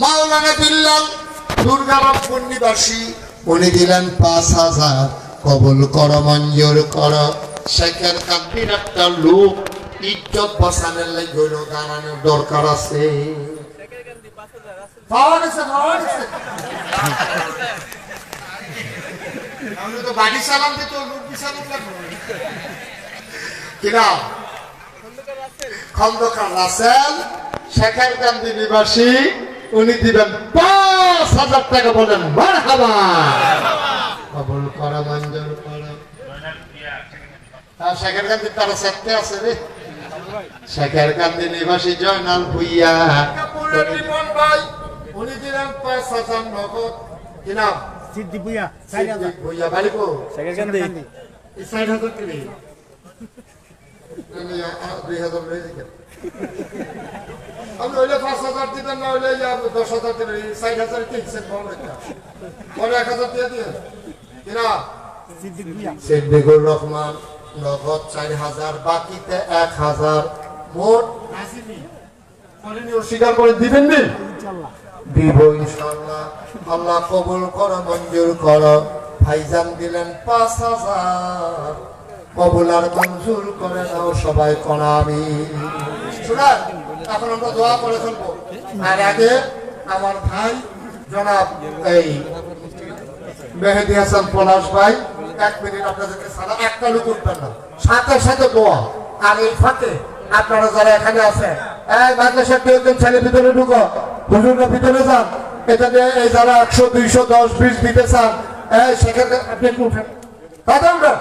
মাওলানা বিল্লাল দুর্গাবাবপুর নিবাসী উনি দিলেন পাঁচ হাজার। কবুল কর, মঞ্জুর কর। শেখের কান্তির একটা লোক, ইজ্জত বসানোর লাগে দাঁড়ানোর দরকার আছে। পাওয়া গেছে পাওয়া গেছে আমি তো বাড়ি সালাম দিত লোক সালাম লাগবে। কিনা খন্দকার রাসেল। শেখের গান্ধী নিবাসী উনি দিবেন পাঁচ হাজার টাকা বলেন মারহাবা। কবুল করা মঞ্জুর করা। শেখের গান্ধী তারা সেটতে আছে রে। শেখের গান্ধী নিবাসী জয়নাল ভুইয়া। উনি দিলেন পাঁচ হাজার নগদ। কি নাম? সিদ্ধি বুয়া চারি হাজার। সিদ্দিক ভুইয়া ষাট হাজার কিনে। দুই হাজার আমি হইলে পাঁচ হাজার দিতেন না হইলে দশ হাজার এই ষাট হাজার বড় একটা বড় এক হাজার দিয়ে দিয়ে কিনা সিদ্দিকুর রহমান নগদ চার হাজার বাকিতে এক হাজার। মোট? আসেনি অস্বীকার করে দিবেন নি? দিব ইনশাল্লাহ আল্লাহ কবুল করো মঞ্জুর করো। ভাইজান দিলেন পাঁচ হাজার। কবুল আর মঞ্জুর করে দাও সবাই কনামি শোনার এখন আমরা দোয়া করে ফেলব আর আগে আমার ভাই, জনাব এই মেহেদি হাসান পলাশ ভাই, এক মিনিট আপনাদেরকে সারা একটা লোক উঠবেন না। সাথে সাথে দোয়া। আর এই ফাঁকে আপনারা যারা এখানে আছেন, এই মাদ্রাসার কেউ কেউ ছেলে ভিতরে ঢুকো, হুজুরের ভিতরে যান। এটা দিয়ে এই যারা একশো, দুইশো, দশ, বিশ দিতে চান সেখানে আপনি একটু উঠেন। দাদা উঠেন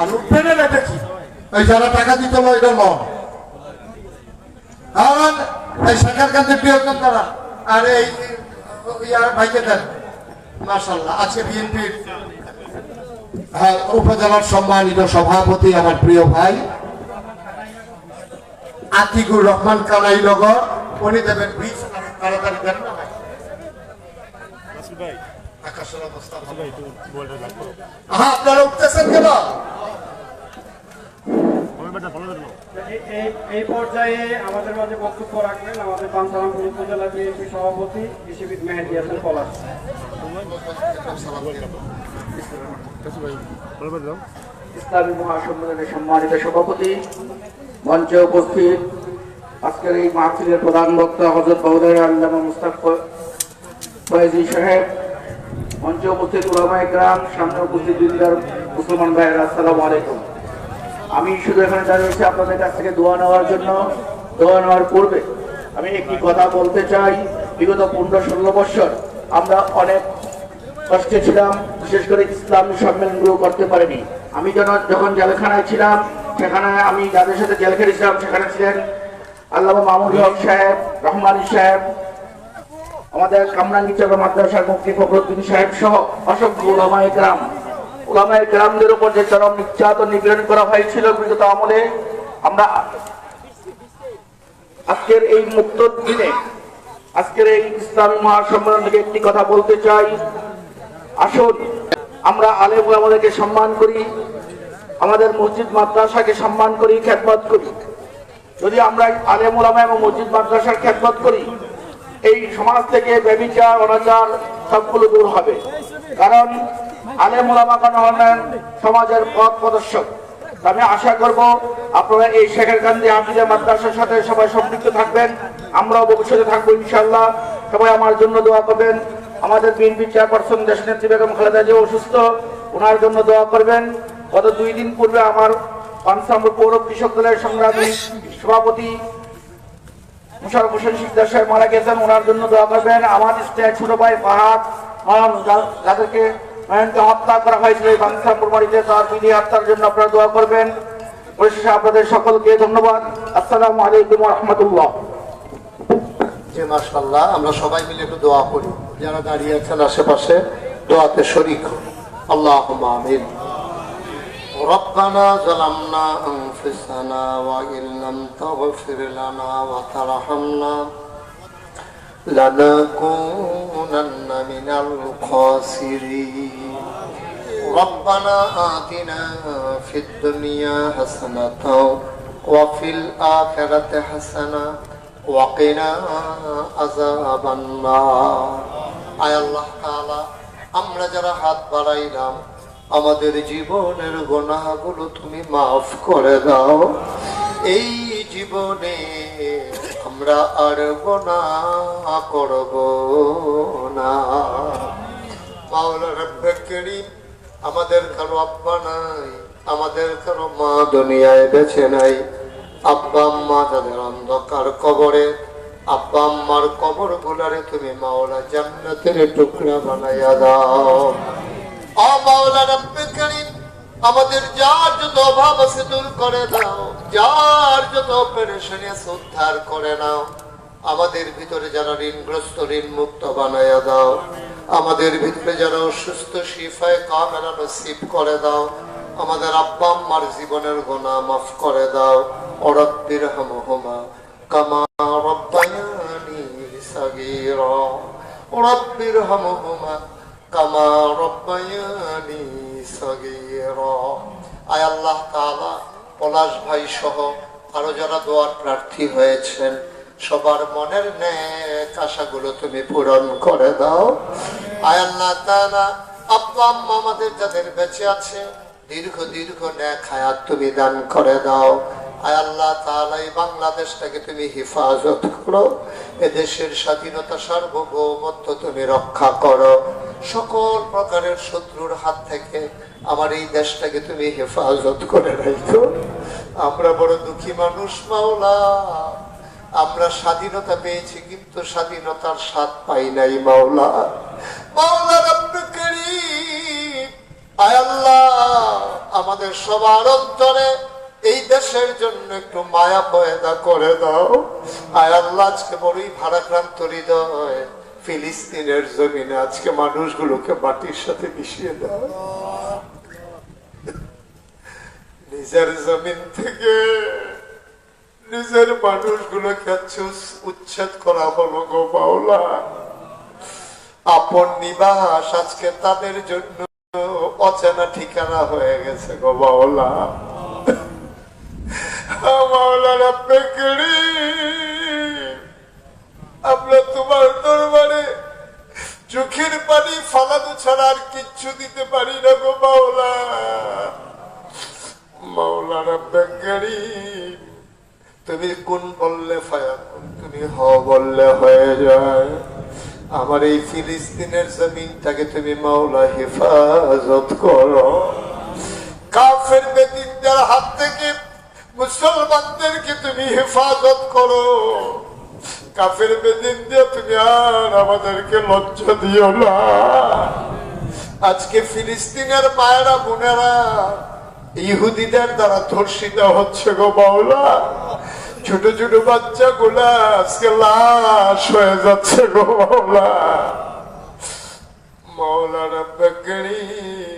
আর উঠবেন এটা কি? এই যারা টাকা দিতে এটা লন কারণ এই শেখার কাছে প্রিয়জন তারা আর এই ইয়ার ভাইকে দেন। মাশাল্লাহ আজকে বিএনপির হ্যাঁ উপজেলার সম্মানিত সভাপতি আমার প্রিয় ভাই আতিকুর রহমান কানাই নগর উনি দেবেন বীজ তাড়াতাড়ি দেন না ভাই। আপনারা উঠতেছেন কেন? এই- পর্যায়ে আমাদের মাঝে বক্তব্য রাখবেন আমাদের পানসালামপুর উপজেলা বিএনপি সভাপতি কৃষিবিদ মেহেদি হাসান পলাশ। ইসলামী মহাসম্মেলনের সম্মানিত সভাপতি, মঞ্চে উপস্থিত আজকের এই মাহফিলের প্রধান বক্তা হজরত বহুদার আল্লামা মুস্তাক সাহেব, মঞ্চে উপস্থিত উলামায়ে গ্রাম সামনে উপস্থিত মুসলমান ভাইয়েরা, আসসালামু আলাইকুম। আমি শুধু এখানে দাঁড়িয়েছি আপনাদের কাছ থেকে দোয়া নেওয়ার জন্য দোয়া নেওয়ার পূর্বে আমি একটি কথা বলতে চাই। বিগত পনেরো ষোলো বছর আমরা অনেক কষ্টে ছিলাম, বিশেষ করে ইসলামী সম্মেলনগুলো করতে পারিনি। আমি যেন যখন জেলখানায় ছিলাম, সেখানে আমি যাদের সাথে জেল খেটেছিলাম, সেখানে ছিলেন আল্লামা মামুন হক সাহেব, রহমানী সাহেব, আমাদের কামরাঙ্গি চক্র মাদ্রাসার মুক্তি ফখরুদ্দিন সাহেব সহ অসংখ্য ওলামায়ে গ্রাম ওলামায়ে গ্রামদের উপর যে চরম নির্যাতন নিপীড়ন করা হয়েছিল বিগত আমলে, আমরা আজকের এই মুক্ত দিনে, আজকের এই ইসলামী মহাসম্মেলন থেকে একটি কথা বলতে চাই। আসুন, আমরা আলেম আমাদেরকে সম্মান করি, আমাদের মসজিদ মাদ্রাসাকে সম্মান করি খ্যাতমত করি। যদি আমরা আলেম ওলামা এবং মসজিদ মাদ্রাসার খ্যাতমত করি, এই সমাজ থেকে ব্যবিচার অনাচার সবগুলো দূর হবে। কারণ আলেম ওলামাগণ হলেন সমাজের পথ প্রদর্শক। আমি আশা করব আপনারা এই শেখের গান্ধী আফিজা মাদ্রাসার সাথে সবাই সম্পৃক্ত থাকবেন। আমরাও ভবিষ্যতে থাকব ইনশাল্লাহ সবাই আমার জন্য দোয়া করবেন। আমাদের বিএনপি চেয়ারপারসন দেশনেত্রী বেগম খালেদা যে অসুস্থ, ওনার জন্য দোয়া করবেন। গত দুই দিন পূর্বে আমার পানসাম্বর পৌর কৃষক দলের সংগ্রামী সভাপতি মুশারফ হোসেন শিকদার সাহেব মারা গেছেন, ওনার জন্য দোয়া করবেন। আমার স্টেট ছোট ভাই ফাহাদ যাদেরকে নয়নকে হত্যা করা হয়েছিল এই বাংসাপুর বাড়িতে তার বিধি হত্যার জন্য আপনারা দোয়া করবেন পরিশেষে আপনাদের সকলকে ধন্যবাদ আসসালামু আলাইকুম রহমতুল্লাহ যে মাশাল্লাহ আমরা সবাই মিলে একটু দোয়া করি যারা দাঁড়িয়ে আছেন আশেপাশে দোয়াতে শরিক হন। আল্লাহ আমিন ربنا ظلمنا أنفسنا وإن لم تغفر لنا وترحمنا لنكونن من الخاسرين ربنا آتنا في الدنيا حسنة وفي الآخرة حسنة وقنا عذاب النار আয় আল্লাহ তাআলা আমরা যারা হাত বাড়াইলাম আমাদের জীবনের গোনাহগুলো তুমি মাফ করে দাও এই জীবনে আমরা আর গোনাহ করব না। মাওলা রব্বে আমাদের কারও আব্বা নাই, আমাদের কারও মা দুনিয়ায় বেছে নাই। আব্বা আম্মা যাদের অন্ধকার কবরে, আব্বা আম্মার কবর গুলারে তুমি মাওলা জান্নাতের টুকরা বানাইয়া দাও। ও মাওলা রব্বে করিম আমাদের যার যত অভাব আছে দূর করে দাও। যার যত পেরেশানি আছে উদ্ধার করে নাও। আমাদের ভিতরে যারা ঋণগ্রস্ত ঋণ মুক্ত বানাইয়া দাও। আমাদের ভিতরে যারা অসুস্থ, শিফায় কামেরা নসিব করে দাও। আমাদের আব্বা আম্মার জীবনের গোনা মাফ করে দাও। অরব্বির হামহুমা কামা রব্বায়ানি সাগীরা। রব্বির হামহুমা কামা রব্বায়ানি আয় আল্লাহ তালা পলাশ ভাই সহ আরও যারা দোয়ার প্রার্থী হয়েছেন, সবার মনের নেক তুমি পূরণ করে দাও। আয় আল্লাহ তালা আব্বা আম্মা আমাদের যাদের বেঁচে আছে, দীর্ঘ দীর্ঘ ন্যাক হায়াত তুমি দান করে দাও। সকল প্রকারের শত্রুর হাত থেকে আমার এই দেশটাকে তুমি হেফাজত করে রাখো। আমরা বড় দুঃখী মানুষ, মাওলা। আমরা স্বাধীনতা পেয়েছি, কিন্তু স্বাধীনতার স্বাদ পাই নাই, মাওলা। মাওলা আল্লাহ, আমাদের সবার অন্তরে দেশের জন্য একটু মায়া পয়দা করে দাও। আয় আল্লাহ আজকে বড়ই ভারাক্রান্ত হৃদয়। ফিলিস্তিনের জমিনে আজকে মানুষগুলোকে মাটির সাথে মিশিয়ে দাও। নিজের জমিন থেকে নিজের মানুষগুলোকে উচ্ছেদ করা হলো গো বাউলা আপন নিবাস আজকে তাদের জন্য অচেনা ঠিকানা হয়ে গেছে গো বাউলা মাওলানা পেকড়ি আমরা তোমার দরবারে চোখের পানি ফালানো ছাড়া আর কিচ্ছু দিতে পারি না গো মাওলা। মাওলানা পেকড়ি তুমি কোন বললে ফায়াকুন তুমি হ বললে হয়ে যায়। আমার এই ফিলিস্তিনের জমিনটাকে তুমি মাওলা হেফাজত করো। কাফের বেদিনদের হাত থেকে মুসলমানদেরকে তুমি হেফাজত করো। কাফের বেদিন দিয়ে তুমি আর আমাদেরকে লজ্জা দিও না। আজকে ফিলিস্তিনের মায়েরা, বোনেরা, ইহুদিদের দ্বারা ধর্ষিত হচ্ছে গো বাউলা ছোট ছোট বাচ্চা গুলা আজকে লাশ হয়ে যাচ্ছে গো বাউলা মৌলানা বেগরিম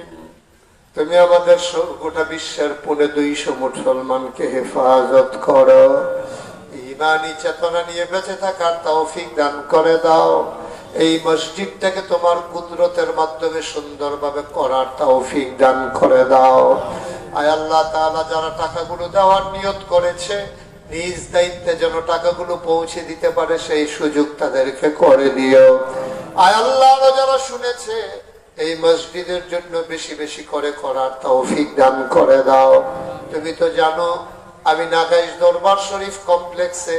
তুমি আমাদের গোটা বিশ্বের পুনে দুইশো মুসলমানকে হেফাজত করো। ইমানি চেতনা নিয়ে বেঁচে থাকার তৌফিক দান করে দাও। এই মসজিদটাকে তোমার কুদরতের মাধ্যমে সুন্দরভাবে করার তৌফিক দান করে দাও। আয় আল্লাহ তাআলা যারা টাকাগুলো দেওয়ার নিয়ত করেছে, নিজ দায়িত্বে যেন টাকাগুলো পৌঁছে দিতে পারে, সেই সুযোগ তাদেরকে করে দিও। আয় আল্লাহ যারা শুনেছে এই মসজিদের জন্য বেশি বেশি করে করার তৌফিক দান করে দাও। তুমি তো জানো, আমি নাগাইশ দরবার শরীফ কমপ্লেক্সে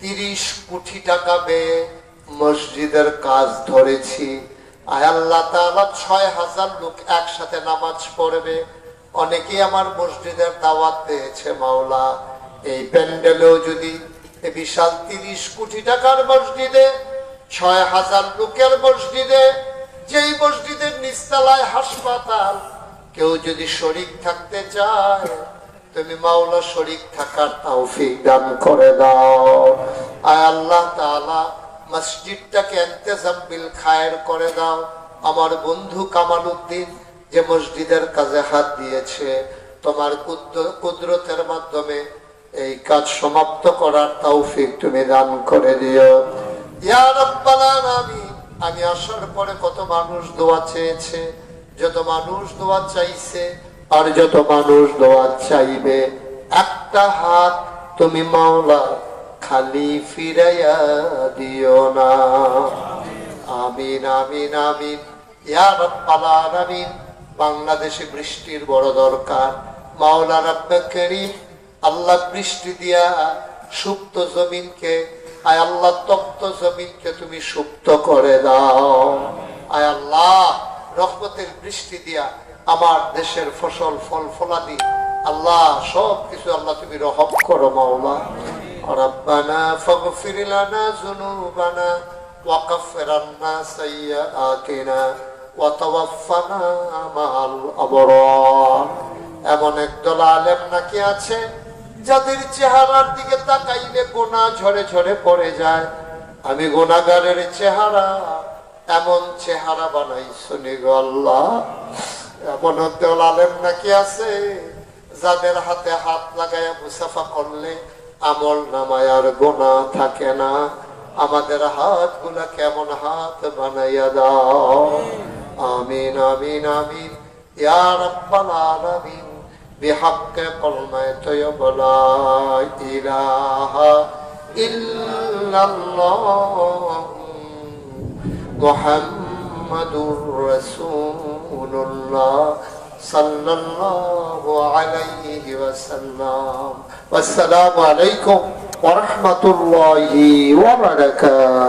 তিরিশ কোটি টাকা ব্যয়ে মসজিদের কাজ ধরেছি। ছয় হাজার লোক একসাথে নামাজ পড়বে। অনেকেই আমার মসজিদের দাওয়াত পেয়েছে, মাওলা। এই প্যান্ডেলেও যদি বিশাল তিরিশ কোটি টাকার মসজিদে, ছয় হাজার লোকের মসজিদে যেই মসজিদের নিস্তালায় হাসপাতাল, কেউ যদি শরিক থাকতে চায়, তুমি মাওলা শরিক থাকার তৌফিক দান করে দাও। আয় আল্লাহ তাআলা, মসজিদটাকে বিল খায়ের করে দাও। আমার বন্ধু কামাল উদ্দিন যে মসজিদের কাজে হাত দিয়েছে, তোমার কুদরতের মাধ্যমে এই কাজ সমাপ্ত করার তৌফিক তুমি দান করে দিও। আমি আসার পরে কত মানুষ দোয়া চেয়েছে, যত মানুষ দোয়া চাইছে আর যত মানুষ দোয়া চাইবে। একটা হাত তুমি মাওলা খালি ফিরাইয়া দিও না। আমিন আমিন আমিন। ইয়া রাব্বাল আলামিন, বাংলাদেশে বৃষ্টির বড় দরকার। মাওলা রাব্বে করিম, আল্লাহ বৃষ্টি দিয়া সুপ্ত জমিনকে আয় আল্লাহ তপ্ত জমিনকে তুমি সুপ্ত করে দাও আয় আল্লাহ রহমতের বৃষ্টি দিয়া আমার দেশের ফসল ফল ফলাদি আল্লাহ সব কিছু আল্লাহ তুমি রহম করো মাওলা ربنا فاغفر لنا ذنوبنا وكفر عنا سيئاتنا وتوفنا مع الأبرار এমন একদল আলেম নাকি আছে যাদের চেহারার দিকে তাকাইলে গোনা ঝরে ঝরে পড়ে যায়। আমি গোনাগারের চেহারা এমন চেহারা বানাই শুনি গো আল্লাহ এমন একদল আলেম নাকি আছে? যাদের হাতে হাত লাগাইয়া মুসাফা করলে আমল নামায় আর গোনা থাকে না। আমাদের হাতগুলা কেমন হাত বানাইয়া দাও। আমিন আমিন আমিন। ইয়া রাব্বাল আলামিন। بحق كلمة لا إله إلا الله. محمد رسول الله صلى الله عليه وسلم. والسلام عليكم ورحمة الله وبركاته.